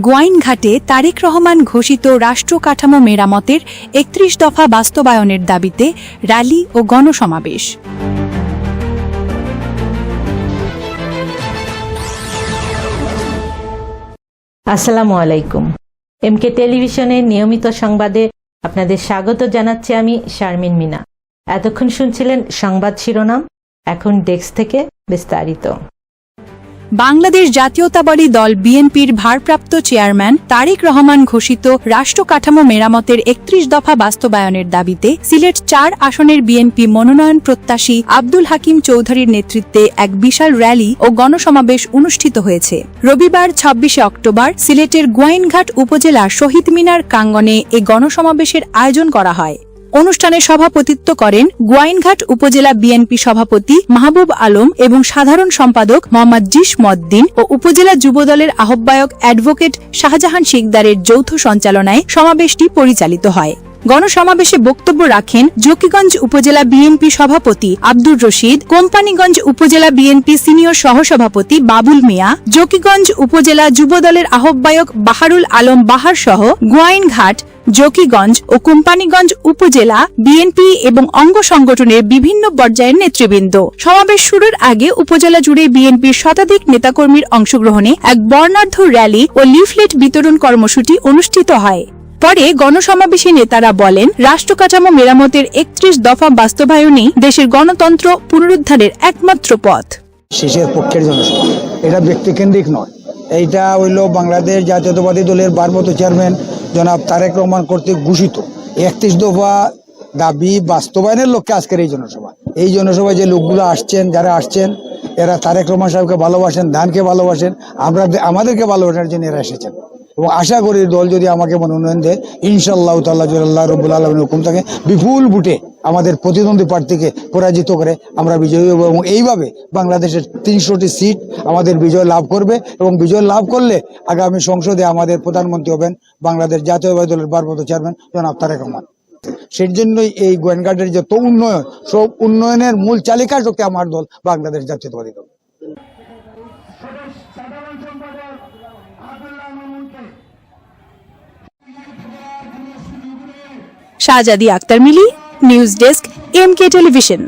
গোয়াইনঘাটে তারেক রহমান ঘোষিত রাষ্ট্র কাঠামো মেরামতের একত্রিশ দফা বাস্তবায়নের দাবিতে র্যালি ও গণসমাবেশ। আসসালামু আলাইকুম। এমকে টেলিভিশনের নিয়মিত সংবাদে আপনাদের স্বাগত জানাচ্ছি আমি শারমিন মিনা। এতক্ষণ শুনছিলেন সংবাদ শিরোনাম, এখন ডেস্ক থেকে বিস্তারিত। বাংলাদেশ জাতীয়তাবাদী দল বিএনপির ভারপ্রাপ্ত চেয়ারম্যান তারেক রহমান ঘোষিত রাষ্ট্র কাঠামো মেরামতের একত্রিশ দফা বাস্তবায়নের দাবিতে সিলেট চার আসনের বিএনপি মনোনয়ন প্রত্যাশী আব্দুল হাকিম চৌধুরীর নেতৃত্বে এক বিশাল র্যালি ও গণসমাবেশ অনুষ্ঠিত হয়েছে। রবিবার ছাব্বিশে অক্টোবর সিলেটের গোয়াইনঘাট উপজেলার শহীদ মিনার প্রাঙ্গণে এ গণসমাবেশের আয়োজন করা হয়। অনুষ্ঠানে সভাপতিত্ব করেন গোয়াইনঘাট উপজেলা বিএনপি সভাপতি মাহবুব আলম এবং সাধারণ সম্পাদক মোহাম্মদ জিস মদ্দিন ও উপজেলা যুবদলের আহ্বায়ক অ্যাডভোকেট শাহজাহান শিকদারের যৌথ সঞ্চালনায় সমাবেশটি পরিচালিত হয়। গণসমাবেশে বক্তব্য রাখেন জকিগঞ্জ উপজেলা বিএনপি সভাপতি আব্দুর রশিদ, কোম্পানীগঞ্জ উপজেলা বিএনপি সিনিয়র সহসভাপতি বাবুল মিয়া, জকিগঞ্জ উপজেলা যুবদলের আহ্বায়ক বাহারুল আলম বাহার সহ গোয়াইনঘাট, জকিগঞ্জ ও কোম্পানিগঞ্জ উপজেলা বিএনপি এবং অঙ্গ সংগঠনের বিভিন্ন পর্যায়ের নেতৃবৃন্দ। সমাবেশ শুরুর আগে উপজেলা জুড়ে বিএনপির শতাধিক নেতাকর্মীর অংশগ্রহণে এক বর্ণাঢ্য র্যালি ও লিফলেট বিতরণ কর্মসূচি অনুষ্ঠিত হয়। পরে গণসমাবেশে নেতারা বলেন, রাষ্ট্র কাঠামো মেরামতের একত্রিশ দফা বাস্তবায়নই দেশের গণতন্ত্র পুনরুদ্ধারের একমাত্র পথ। শেষের পক্ষের জনসভা। এটা ব্যক্তিকেন্দ্রিক নয়। এইটা হইল বাংলাদেশ জাতীয়তাবাদী দলের বারমত চেয়ারম্যান জনাব তারেক রহমান কর্তৃক ঘোষিত। একত্রিশ দফা দাবি বাস্তবায়নের লক্ষ্যে আজকের এই জনসভা। এই জনসভায় যে লোকগুলো আসছেন, যারা আসছেন, এরা তারেক রহমান সাহেবকে ভালোবাসেন, ধানকে ভালোবাসেন, আমরা আমাদেরকে ভালোবাসার জন্য এরা এসেছেন। এবং আশা করি দল যদি আমাকে মনোনয়ন দেয় ইনশাল্লাহ তাল্লাহ আল্লাহ রবুল্লা আলমের হুকুম থাকে, বিপুল বুটে আমাদের প্রতিদ্বন্দ্বী প্রার্থীকে পরাজিত করে আমরা বিজয়ী হব এবং এইভাবে বাংলাদেশের তিনশোটি সিট আমাদের বিজয় লাভ করবে এবং বিজয় লাভ করলে আগামী সংসদে আমাদের প্রধানমন্ত্রী হবেন বাংলাদেশ জাতীয়বাদী দলের বারপত চেয়ারম্যান জনাব তারেক রহমান। সেই জন্যই এই গোয়েনঘাটের যত উন্নয়ন, সব উন্নয়নের মূল চালিকা শক্তি আমার দল বাংলাদেশ জাতীয়তাবাদী দল। Shahjadi Akter Mili news desk M K television.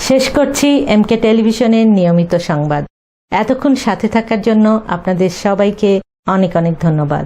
শেষ করছি এমকে টেলিভিশনের নিয়মিত সংবাদ। এতক্ষণ সাথে থাকার জন্য আপনাদের সবাইকে অনেক অনেক ধন্যবাদ।